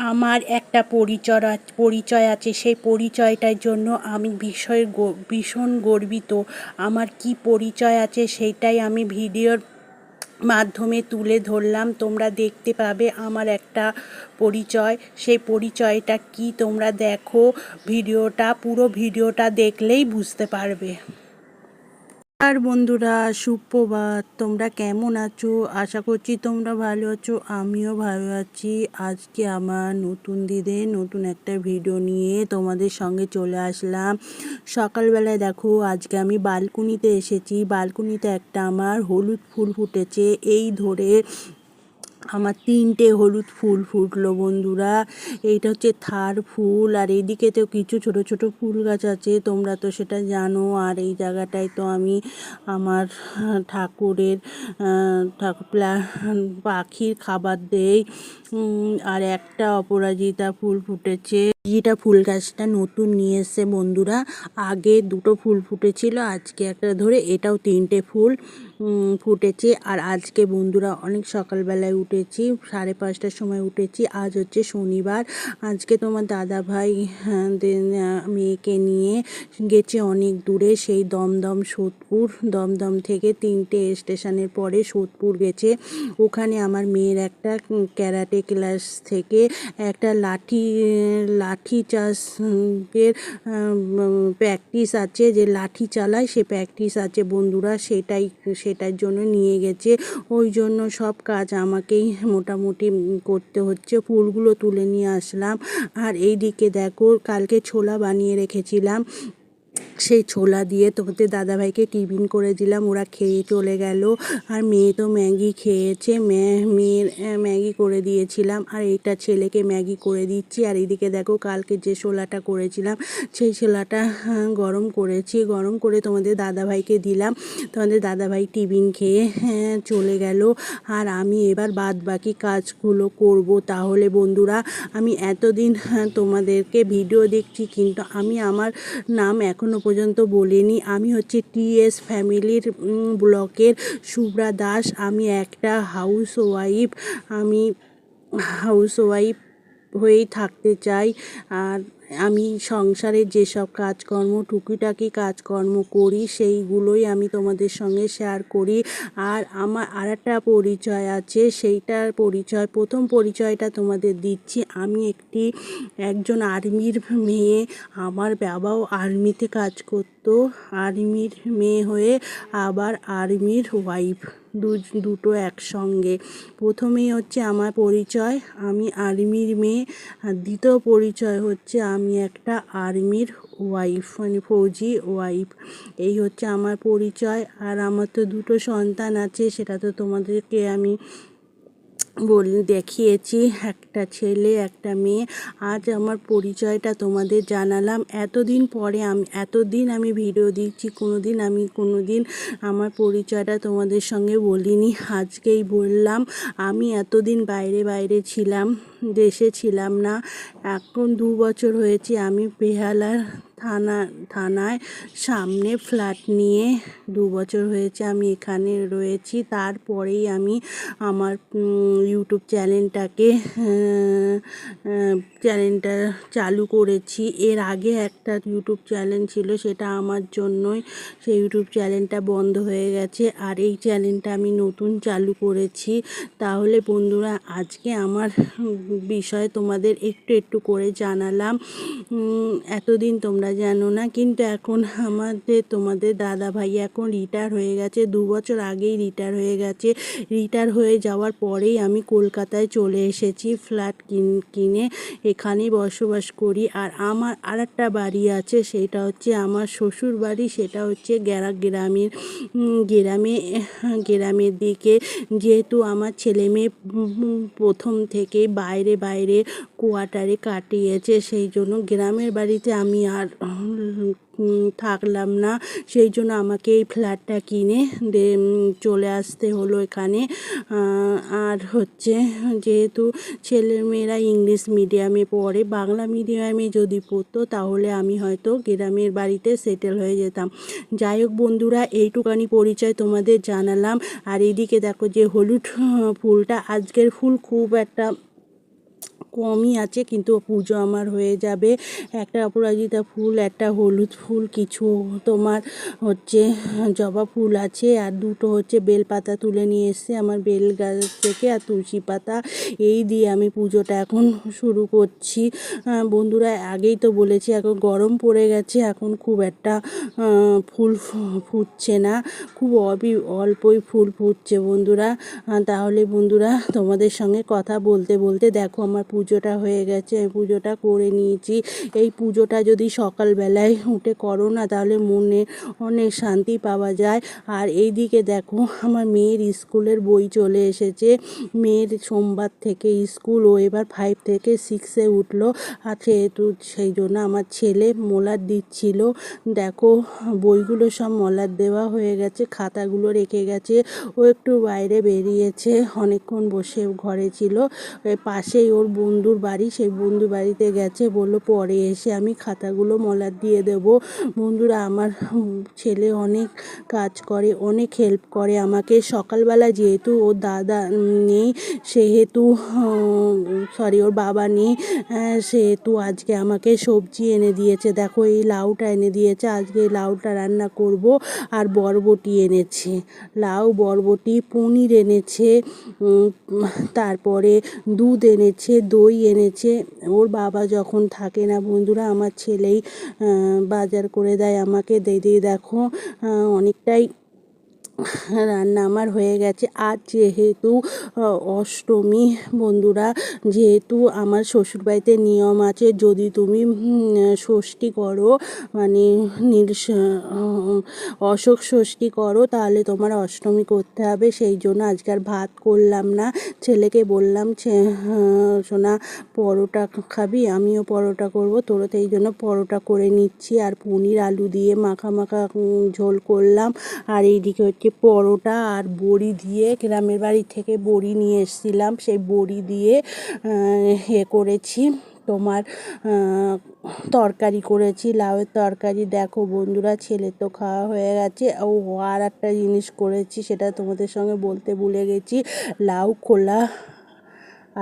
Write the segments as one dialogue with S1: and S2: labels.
S1: আমার একটা পরিচয় পরিচয় আছে, সেই পরিচয়টার জন্য আমি গ- ভীষণ গর্বিত। আমার কি পরিচয় আছে সেইটাই আমি ভিডিওর মাধ্যমে তুলে ধরলাম। তোমরা দেখতে পাবে আমার একটা পরিচয়। সেই পরিচয়টা কি তোমরা দেখো, ভিডিওটা, পুরো ভিডিওটা দেখলেই বুঝতে পারবে। আর বন্ধুরা, সুপ্রভাত। তোমরা কেমন আছো? আশা করছি তোমরা ভালো আছো, আমিও ভালো আছি। আজকে আমার নতুন দিদে নতুন একটা ভিডিও নিয়ে তোমাদের সঙ্গে চলে আসলাম। সকালবেলায় দেখো, আজকে আমি বালকুনিতে এসেছি। বালকুনিতে একটা আমার হলুদ ফুল ফুটেছে। এই ধরে আমার তিনটে হলুদ ফুল ফুটলো বন্ধুরা। এইটা হচ্ছে থার ফুল, আর এইদিকে তো কিছু ছোট ছোট ফুল গাছ আছে, তোমরা তো সেটা জানো। আর এই জায়গাটায় তো আমি আমার ঠাকুরের ঠাকুর পাখির খাবার দেই। আর একটা অপরাজিতা ফুল ফুটেছে। যেটা ফুল গাছটা নতুন নিয়ে এসছে বন্ধুরা, আগে দুটো ফুল ফুটেছিল, আজকে একটা ধরে এটাও তিনটে ফুল। ফুটেছে। আর আজকে বন্ধুরা অনেক সকালবেলায় উঠেছি সাড়ে পাঁচটার সময় উঠেছি। আজ হচ্ছে শনিবার। আজকে তোমার দাদা ভাই হ্যাঁ, মেয়েকে নিয়ে গেছে অনেক দূরে সেই দমদম সোদপুর। দমদম থেকে তিনটে স্টেশনের পরে সোদপুর গেছে। ওখানে আমার মেয়ের একটা ক্যারাটে ক্লাস থেকে একটা লাঠি লাঠি চাষের প্র্যাকটিস আছে। যে লাঠি চালায় সে প্র্যাকটিস আছে বন্ধুরা সেটাই সেটার জন্য নিয়ে গেছে। ওই জন্য সব কাজ আমাকেই মোটামুটি করতে হচ্ছে। ফুলগুলো তুলে নিয়ে আসলাম। আর এইদিকে দেখো, কালকে ছোলা বানিয়ে রেখেছিলাম। সেই ছোলা দিয়ে তোমাদের দাদাভাইকে টিফিন করে দিলাম, ওরা খেয়ে চলে গেল। আর মেয়ে তো ম্যাগি খেয়েছে মেয়ের ম্যাগি করে দিয়েছিলাম। আর এইটা ছেলেকে ম্যাগি করে দিচ্ছি। আর এদিকে দেখো, কালকে যে ছোলাটা করেছিলাম, সেই ছোলাটা গরম করেছি। গরম করে তোমাদের দাদাভাইকে দিলাম। তোমাদের দাদাভাই টিফিন খেয়ে চলে গেল। আর আমি এবার বাদ বাকি কাজগুলো করব। তাহলে বন্ধুরা, আমি এতদিন তোমাদেরকে ভিডিও দেখছি, কিন্তু আমি আমার নাম এখনও পর্যন্ত বলিনি। আমি হচ্ছে টিএস ফ্যামিলির ব্লকের শুভ্রা দাস। আমি একটা হাউস ওয়াইফ আমি হাউস ওয়াইফ হয়েই থাকতে চাই। আর আমি সংসারের যেসব কাজকর্ম, টুকিটাকি কাজকর্ম করি, সেইগুলোই আমি তোমাদের সঙ্গে শেয়ার করি। আর আমার আর একটা পরিচয় আছে, সেইটার পরিচয়, প্রথম পরিচয়টা তোমাদের দিচ্ছি। আমি একটি, একজন আর্মির মেয়ে। আমার বাবাও আর্মিতে কাজ করতো, আর্মির মেয়ে হয়ে আবার আর্মির ওয়াইফ দুটো একসঙ্গে। প্রথমেই হচ্ছে আমার পরিচয়, আমি আর্মির মেয়ে। আর দ্বিতীয় পরিচয় হচ্ছে আমি একটা আর্মির ওয়াইফ মানে ফৌজি ওয়াইফ এই হচ্ছে আমার পরিচয়। আর আমার তো দুটো সন্তান আছে, সেটা তো তোমাদেরকে আমি বল দেখিয়েছি, একটা ছেলে, একটা মেয়ে। আজ আমার পরিচয়টা তোমাদের জানালাম। এতদিন পরে আমি, এতদিন আমি ভিডিও দিচ্ছি কোনো দিন আমি কোনো দিন আমার পরিচয়টা তোমাদের সঙ্গে বলিনি। আজকেই বললাম, আমি এতদিন বাইরে বাইরে ছিলাম, দেশে ছিলাম না। এখন দু বছর হয়েছে, আমি বেহালার থানা, থানায় সামনে ফ্ল্যাট নিয়ে দু বছর হয়েছে আমি এখানে রয়েছি। তারপরেই আমি আমার ইউটিউব চ্যানেলটাকে চ্যানেলটা চালু করেছি। এর আগে একটা ইউটিউব চ্যানেল ছিল, সেটা আমার জন্যই সেই ইউটিউব চ্যানেলটা বন্ধ হয়ে গেছে। আর এই চ্যানেলটা আমি নতুন চালু করেছি। তাহলে বন্ধুরা, আজকে আমার বিষয় তোমাদের একটু একটু করে জানালাম। এতদিন তোমরা জানো না, কিন্তু এখন আমাদের, তোমাদের দাদা ভাই এখন রিটায়ার হয়ে গেছে, দু বছর আগেই রিটায়ার হয়ে গেছে। রিটায়ার হয়ে যাওয়ার পরেই আমি কলকাতায় চলে এসেছি ফ্ল্যাট কিন- এখানে বসবাস করি। আর আমার আর একটা বাড়ি আছে, সেটা হচ্ছে আমার শ্বশুর বাড়ি, সেটা হচ্ছে গ্যারা গ্রামের গ্রামে, গ্রামের দিকে। যেহেতু আমার ছেলে মেয়ে প্রথম থেকে বাইরে বাইরে কোয়ার্টারে কাটিয়েছে, সেই জন্য গ্রামের বাড়িতে আমি আর থাকলাম না। সেই জন্য আমাকে এই ফ্ল্যাটটা কিনে দে চলে আসতে হলো এখানে। আর হচ্ছে যেহেতু ছেলেমেয়েরা ইংলিশ মিডিয়ামে পড়ে, বাংলা মিডিয়ামে যদি পড়তো তাহলে আমি হয়তো গ্রামের বাড়িতে সেটেল হয়ে যেতাম। যাই হোক বন্ধুরা, এইটুকানি পরিচয় তোমাদের জানালাম। আর এদিকে দেখো যে হলুদ ফুলটা, আজকের ফুল খুব একটা কমই আছে, কিন্তু পুজো আমার হয়ে যাবে। একটা অপরাজিতা ফুল, একটা হলুদ ফুল, কিছু তোমার হচ্ছে জবা ফুল আছে, আর দুটো হচ্ছে বেলপাতা তুলে নিয়ে এসছে আমার বেল গাছ থেকে, আর তুলসী পাতা। এই দিয়ে আমি পুজোটা এখন শুরু করছি। বন্ধুরা, আগেই তো বলেছি, এখন গরম পড়ে গেছে, এখন খুব একটা ফুল ফুটছে না। খুব অবি, অল্পই ফুল ফুটছে বন্ধুরা। তাহলে বন্ধুরা, তোমাদের সঙ্গে কথা বলতে বলতে দেখো আমার পুজোটা হয়ে গেছে, আমি পুজোটা করে নিয়েছি। এই পুজোটা যদি সকালবেলায় উঠে করো না, তাহলে মনে অনেক শান্তি পাওয়া যায়। আর এই দিকে দেখো, আমার মেয়ের স্কুলের বই চলে এসেছে। মেয়ের সোমবার থেকে স্কুল, ও এবার ফাইভ থেকে সিক্সে উঠল। আর সেহেতু সেই জন্য আমার ছেলে মোলার দিচ্ছিল। দেখো, বইগুলো সব মলার দেওয়া হয়ে গেছে, খাতাগুলো রেখে গেছে। ও একটু বাইরে বেরিয়েছে, অনেকক্ষণ বসে ঘরে ছিল। পাশেই ওর বন্ধুর বাড়ি, সেই বন্ধু বাড়িতে গেছে, বলল, পরে এসে আমি খাতাগুলো মলার দিয়ে দেব। বন্ধুরা, আমার ছেলে অনেক কাজ করে, অনেক হেল্প করে আমাকে। সকালবেলা যেহেতু ওর দাদা নেই, সেহেতু সরি ওর বাবা নেই সেহেতু আজকে আমাকে সবজি এনে দিয়েছে। দেখো, এই লাউটা এনে দিয়েছে। আজকে এই লাউটা রান্না করব আর বরবটি এনেছে। লাউ, বরবটি, পনির এনেছে তারপরে দুধ এনেছে দই এনেছে। ওর বাবা যখন থাকে না, বন্ধুরা, আমার ছেলেই বাজার করে দেয় আমাকে। দিয়ে দেখো অনেকটাই রান্না আমার হয়ে গেছে। আর যেহেতু অষ্টমী বন্ধুরা, যেহেতু আমার শ্বশুরবাড়িতে নিয়ম আছে, যদি তুমি ষষ্ঠী করো মানে নীলস অশোক ষষ্ঠী করো, তাহলে তোমার অষ্টমী করতে হবে। সেই জন্য আজকে আর ভাত করলাম না। ছেলেকে বললাম সোনা, পরোটা খাবি, আমিও পরোটা করব। তোরও তো এই জন্য পরোটা করে নিচ্ছি। আর পনির আলু দিয়ে মাখা মাখা ঝোল করলাম। আর এইদিকে হচ্ছে পরোটা আর বড়ি দিয়ে গ্রামের বাড়ি থেকে বড়ি নিয়ে এসেছিলাম, সেই বড়ি দিয়ে এ করেছি। তোমার তরকারি করেছি, লাউয়ের তরকারি। দেখো বন্ধুরা ছেলের তো খাওয়া হয়ে গেছে। ও আর একটা জিনিস করেছি, সেটা তোমাদের সঙ্গে বলতে ভুলে গেছি। লাউ, খোলা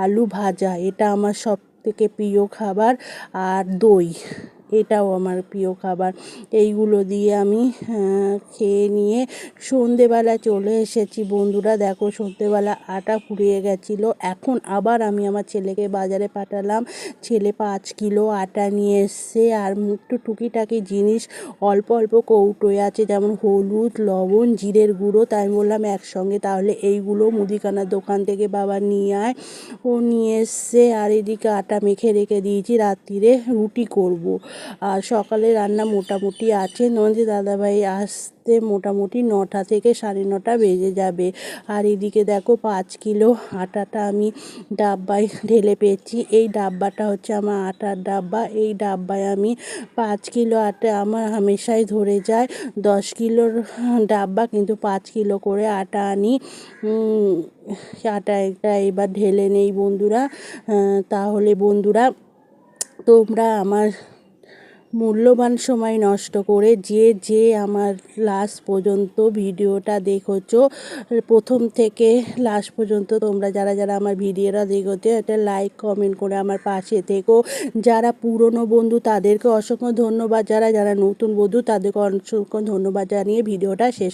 S1: আলু ভাজা, এটা আমার সব থেকে প্রিয় খাবার। আর দই। এটাও আমার প্রিয় খাবার। এইগুলো দিয়ে আমি খেয়ে নিয়ে সন্ধেবেলা চলে এসেছি। বন্ধুরা, দেখো সন্ধেবেলা আটা ফুরিয়ে গেছিল। এখন আবার আমি আমার ছেলেকে বাজারে পাঠালাম। ছেলে পাঁচ কিলো আটা নিয়ে এসছে। আর একটু টুকিটাকি জিনিস, অল্প অল্প কৌটোয় আছে, যেমন হলুদ, লবণ, জিরের গুঁড়ো। তাই বললাম একসঙ্গে, তাহলে এইগুলো মুদিখানার দোকান থেকে বাবা নিয়ে আয়। ও নিয়ে এসছে। আর এদিকে আটা মেখে রেখে দিয়েছি। রাত্রিরে রুটি করব। আর সকালে রান্না মোটামুটি আছে। নয় দাদাভাই আসতে মোটামুটি নটা থেকে সাড়ে নটা বেজে যাবে। আর এদিকে দেখো পাঁচ কিলো আটাটা আমি ডাব্বায় ঢেলে পেয়েছি। এই ডাব্বাটা হচ্ছে আমার আটার ডাব্বা। এই ডাব্বায় আমি পাঁচ কিলো আটা আমার হামেশাই ধরে যায়। দশ কিলোর ডাব্বা কিন্তু পাঁচ কিলো করে আটা আনি। আটা একটা এবার ঢেলে নেই বন্ধুরা। তাহলে বন্ধুরা, তোমরা আমার মূল্যবান সময় নষ্ট করে যে যে আমার লাস্ট পর্যন্ত ভিডিওটা দেখেছ, প্রথম থেকে লাস্ট পর্যন্ত তোমরা যারা যারা আমার ভিডিওটা দেখেছ, একটা লাইক কমেন্ট করে আমার পাশে থেকো। যারা পুরনো বন্ধু, তাদেরকে অসংখ্য ধন্যবাদ। যারা যারা নতুন বন্ধু, তাদেরকে অসংখ্য ধন্যবাদ জানিয়ে ভিডিওটা শেষ